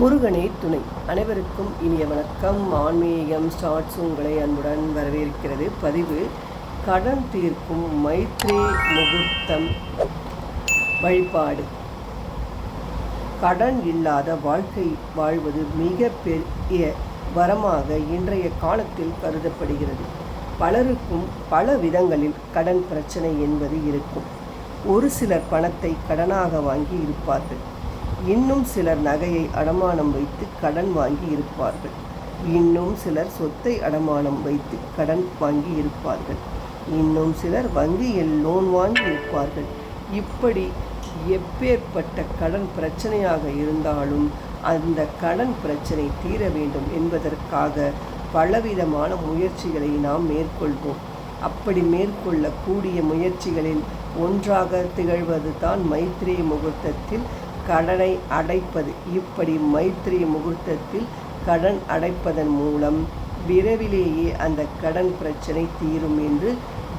முருகனே துணை. அனைவருக்கும் இனிய வணக்கம். ஆன்மீகம் ஸ்டார்ட்ஸ் உங்களை அன்புடன் வரவேற்கிறது. பதிவு கடன் தீர்க்கும் மைத்ரே முகூர்த்தம் வழிபாடு. கடன் இல்லாத வாழ்க்கை வாழ்வது மிக பெரிய வரமாக இன்றைய காலத்தில் கருதப்படுகிறது. பலருக்கும் பல விதங்களில் கடன் பிரச்சனை என்பது இருக்கும். ஒரு சிலர் பணத்தை கடனாக வாங்கி இருப்பார்கள். இன்னும் சிலர் நகையை அடமானம் வைத்து கடன் வாங்கி இருப்பார்கள். இன்னும் சிலர் சொத்தை அடமானம் வைத்து கடன் வாங்கி இருப்பார்கள். இன்னும் சிலர் வங்கியில் லோன் வாங்கி இருப்பார்கள். இப்படி எப்பேற்பட்ட கடன் பிரச்சனையாக இருந்தாலும் அந்த கடன் பிரச்சனை தீர வேண்டும் என்பதற்காக பலவிதமான முயற்சிகளை நாம் மேற்கொள்வோம். அப்படி மேற்கொள்ளக்கூடிய முயற்சிகளில் ஒன்றாக திகழ்வது தான் மைத்ரி முகூர்த்தத்தில் கடனை அடைப்பது. இப்படி மைத்ரி முகூர்த்தத்தில் கடன் அடைப்பதன் மூலம் விரைவிலேயே அந்த கடன் பிரச்சனை தீரும் என்று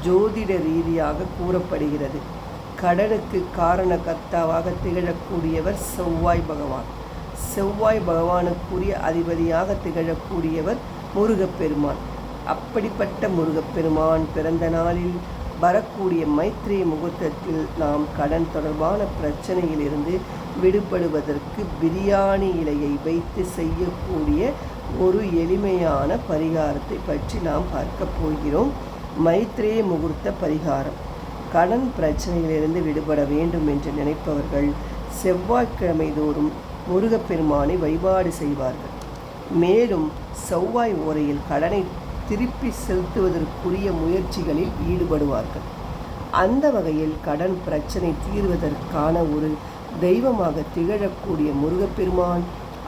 ஜோதிட ரீதியாக கூறப்படுகிறது. கடனுக்கு காரணகர்த்தாவாக திகழக்கூடியவர் செவ்வாய் பகவான். செவ்வாய் பகவானுக்குரிய அதிபதியாக திகழக்கூடியவர் முருகப்பெருமான். அப்படிப்பட்ட முருகப்பெருமான் பிறந்த நாளில் வரக்கூடிய மைத்ரி முகூர்த்தத்தில் நாம் கடன் தொடர்பான பிரச்சனையிலிருந்து விடுபடுவதற்கு பிரியாணி இலையை வைத்து செய்யக்கூடிய ஒரு எளிமையான பரிகாரத்தை பற்றி நாம் பார்க்க போகிறோம். மைத்ரே முகூர்த்த பரிகாரம். கடன் பிரச்சனையிலிருந்து விடுபட வேண்டும் என்று நினைப்பவர்கள் செவ்வாய்க்கிழமை தோறும் முருகப்பெருமானை வழிபாடு செய்வார்கள். மேலும் செவ்வாய் ஓரையில் கடனை திருப்பி செலுத்துவதற்குரிய முயற்சிகளில் ஈடுபடுவார்கள். அந்த வகையில் கடன் பிரச்சனை தீர்வதற்கான ஒரு தெய்வமாக திகழக்கூடிய முருகப்பெருமான்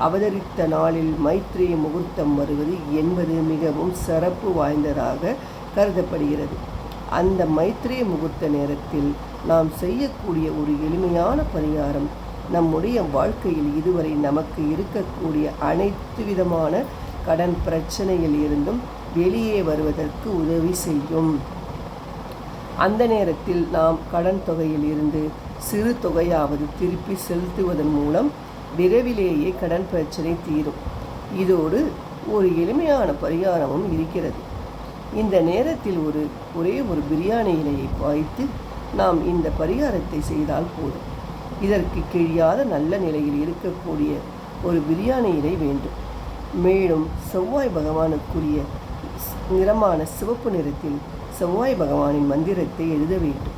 அவதரித்த நாளில் மைத்ரேய முகூர்த்தம் வருவது என்பது மிகவும் சிறப்பு வாய்ந்ததாக கருதப்படுகிறது. அந்த மைத்ரேய முகூர்த்த நேரத்தில் நாம் செய்யக்கூடிய ஒரு எளிமையான பரிகாரம் நம்முடைய வாழ்க்கையில் இதுவரை நமக்கு இருக்கக்கூடிய அனைத்து விதமான கடன் பிரச்சனையில் இருந்தும் வெளியே வருவதற்கு உதவி செய்யும். அந்த நேரத்தில் நாம் கடன் தொகையில் இருந்து சிறு தொகையாவது திருப்பி செலுத்துவதன் மூலம் விரைவிலேயே கடன் பிரச்சனை தீரும். இதோடு ஒரு எளிமையான பரிகாரமும் இருக்கிறது. இந்த நேரத்தில் ஒரு ஒரே ஒரு பிரியாணி இலையை பாய்த்து நாம் இந்த பரிகாரத்தை செய்தால் போதும். இதற்கு கிழியாத நல்ல நிலையில் இருக்கக்கூடிய ஒரு பிரியாணி இலை வேண்டும். மேலும் செவ்வாய் பகவானுக்குரிய நிறமான சிவப்பு நிறத்தில் செவ்வாய் பகவானின் மந்திரத்தை எழுத வேண்டும்.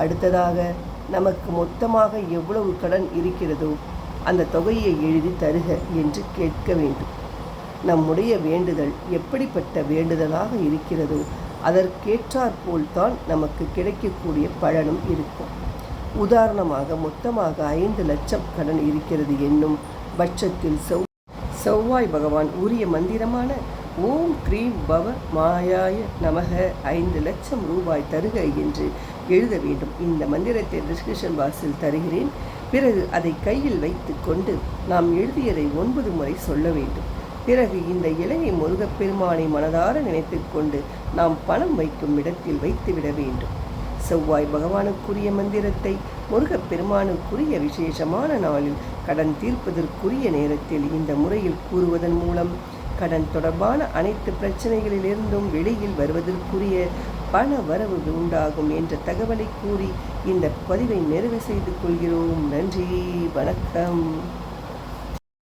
அடுத்ததாக நமக்கு மொத்தமாக எவ்வளவு கடன் இருக்கிறதோ அந்த தொகையை எழுதி தருக என்று கேட்க வேண்டும். நம்முடைய வேண்டுதல் எப்படிப்பட்ட வேண்டுதலாக இருக்கிறதோ அதற்கேற்றாற்போல் தான் நமக்கு கிடைக்கக்கூடிய பலனும் இருக்கும். உதாரணமாக மொத்தமாக ஐந்து லட்சம் கடன் இருக்கிறது என்னும் பட்சத்தில் செவ் செவ்வாய் பகவான் உரிய மந்திரமான ஓம் கிரீம் பவ மாயாய நமக. ஐந்து லட்சம் ரூபாய் தருக என்று எழுத வேண்டும். இந்த மந்திரத்தை டிஸ்கிரிப்ஷன் பாக்ஸில் தருகிறேன். பிறகு அதை கையில் வைத்து கொண்டு நாம் எழுதியதை ஒன்பது முறை சொல்ல வேண்டும். பிறகு இந்த இலையை முருகப்பெருமானை மனதார நினைத்து கொண்டு நாம் பணம் வைக்கும் இடத்தில் வைத்துவிட வேண்டும். செவ்வாய் பகவானுக்குரிய மந்திரத்தை முருகப்பெருமானுக்குரிய விசேஷமான நாளில் கடன் தீர்ப்பதற்குரிய நேரத்தில் இந்த முறையில் கூறுவதன் மூலம் கடன் தொடர்பான அனைத்து பிரச்சனைகளிலிருந்தும் வெளியில் வருவதற்குரிய பண வரவு உண்டாகும் என்ற தகவலை கூறி இந்த பதிவை நிறைவு செய்து கொள்கிறோம். நன்றி வணக்கம்.